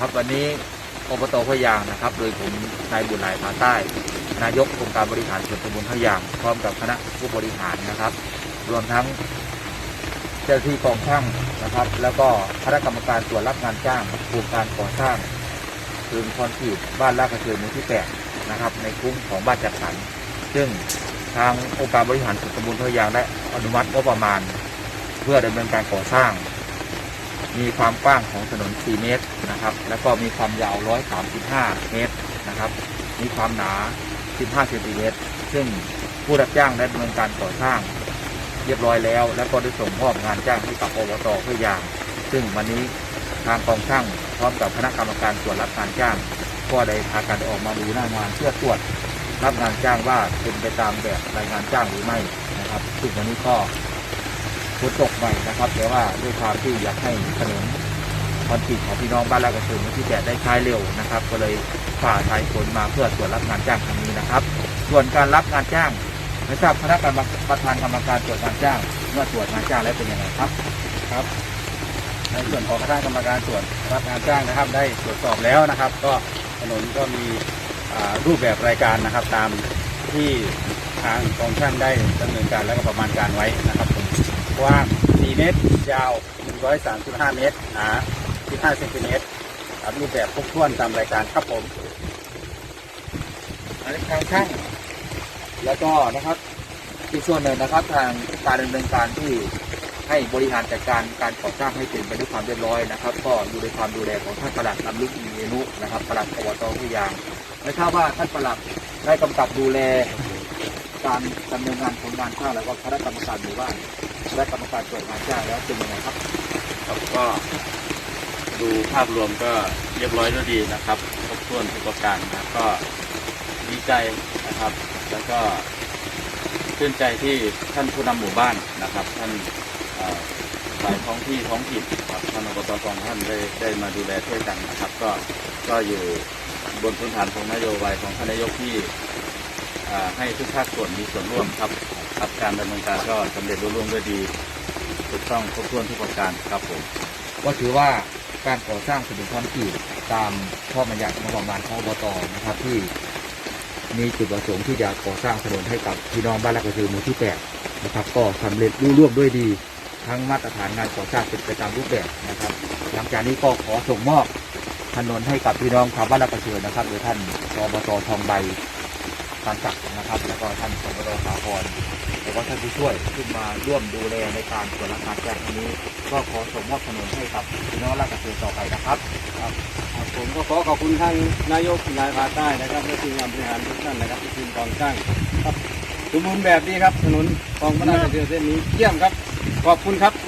ครับวันนี้อบตพะยางนะครับ โดยผมนายบุญหลายผาใต้ นายกองค์การบริหารส่วนตำบลพะยางพร้อมกับคณะผู้บริหารนะครับ รวมทั้งเจ้าที่กองช่างนะครับ แล้วก็คณะกรรมการตรวจรับงานจ้างโครงการก่อสร้างคืนคอนกรีตบ้านลาดกระเทือนหมู่ที่แปดนะครับ ในคุ้มของบ้านจัดสรรซึ่งทางองค์การบริหารส่วนตำบลพะยางได้อนุมัติงบประมาณ เพื่อดำเนินการก่อสร้าง มีความกว้างของถนน 4 เมตรนะครับ แล้วก็มีความยาว 135 เมตรนะครับ มีความหนา 15เซนติเมตร ซึ่งผู้รับจ้างได้ดำเนินการก่อสร้างเรียบร้อยแล้ว แล้วก็ได้ส่งมอบงานจ้างให้กับอบตเพื่อยาง ซึ่งวันนี้ทางกองช่างพร้อมกับคณะกรรมการตรวจรับงานจ้างก็ได้พากันออกมาดูหน้างานเพื่อตรวจรับงานจ้างว่าเป็นไปตามแบบรายงานจ้างหรือไม่นะครับซึ่งวันนี้ก็ ฝนตกใหม่นะครับแต่ว่าด้วยความที่อยากให้ถนนคอนกรีตของพี่น้องบ้านลาดกระเทือนที่แดดได้ใช้เร็วนะครับ ก็เลยฝ่าสายฝนมาเพื่อตรวจรับงานจ้างครั้งนี้นะครับ ส่วนการรับงานจ้างไม่ทราบคณะกรรมการประธานกรรมการตรวจงานจ้าง เมื่อตรวจงานจ้างแล้วเป็นยังไงครับครับ ในส่วนของคณะกรรมการตรวจรับงานจ้างนะครับ ได้ตรวจสอบแล้วนะครับ ก็ถนนก็มีรูปแบบรายการนะครับ ตามที่ทางกองช่างได้ดำเนินการและก็ประมาณการไว้นะครับผม กว้าง 4 เมตร ยาว 103.5 เมตร หนา 15เซนติเมตรตามรูปแบบครบถ้วนตามรายการครับผมอันนี้ทางช่างแล้วก็นะครับอีกส่วนหนึ่งนะครับ ทางการดำเนินการที่ให้บริหารจัดการการก่อสร้างให้เป็นไปด้วยความเรียบร้อยนะครับ ก็อยู่ในความดูแลของท่านประหลัดลำลึกมีเมนุนะครับประหลัดอบตพิยางไม่ทราบว่าท่านประหลัดได้กำกับดูแล การดำเนินงานของงานสร้าแล้วก็คณะกรรมการหมู่บ้านและกรรมการตรวจงานจ้าแล้วเป็นยังไงครับครับก็ดูภาพรวมก็เรียบร้อยด้วยดีนะครับครบถ้วนทุกประการนะก็ดีใจนะครับ แล้วก็ชื่นใจที่ท่านผู้นำหมู่บ้านนะครับ ท่านอ่อสายท้องที่ท้องถิ่นครับท่านอบตสองท่านได้ได้มาดูแลช่วยกันนะครับ ก็ก็อยู่บนพื้นฐานของนโยบายของท่านนายกที่ ให้ทุกภาคส่วนมีส่วนร่วมครับครับการดำเนินการก็สำเร็จรุ่ร่วงด้วยดีถูกต้องครบถ้วนทุกประการครับผมก็ถือว่าการก่อสร้างถนนคอนกรีตตามข้อบัญญัติงบประมาณของอบตนะครับที่มีจุดประสงค์ที่จะก่อสร้างถนนให้กับพี่น้องบ้านละกระทือหมู่ที่แปดนะครับ ก็สำเร็จรุ่ร่วงด้วยดี ทั้งมาตรฐานงานก่อสร้างเป็นไปตามรูปแบบนะครับ หลังจากนี้ก็ขอส่งมอบถนนให้กับพี่น้องชาวบ้านละกระทือนะครับโดยท่านอบตทองใบ การจักรนะครับ แล้วก็ท่านอบตสาครแล้วก็ท่านผู้ช่วยขึ้นมาร่วมดูแลในการตรวจรับงาแจ้งครั้งนี้ ก็ขอส่งมอบถนนให้กับพี่น้องราชกระเทือนต่อไปนะครับครับผมก็ขอขอบคุณท่านนายกนายพาใต้นะครับและทีมงานบริหารทุกท่านนะครับที่ทีมกองช่างครับสมบูรณ์แบบนี้ครับถนนคลองพระราชเทือเส้นนี้เยี่ยมครับ ขอบคุณครับ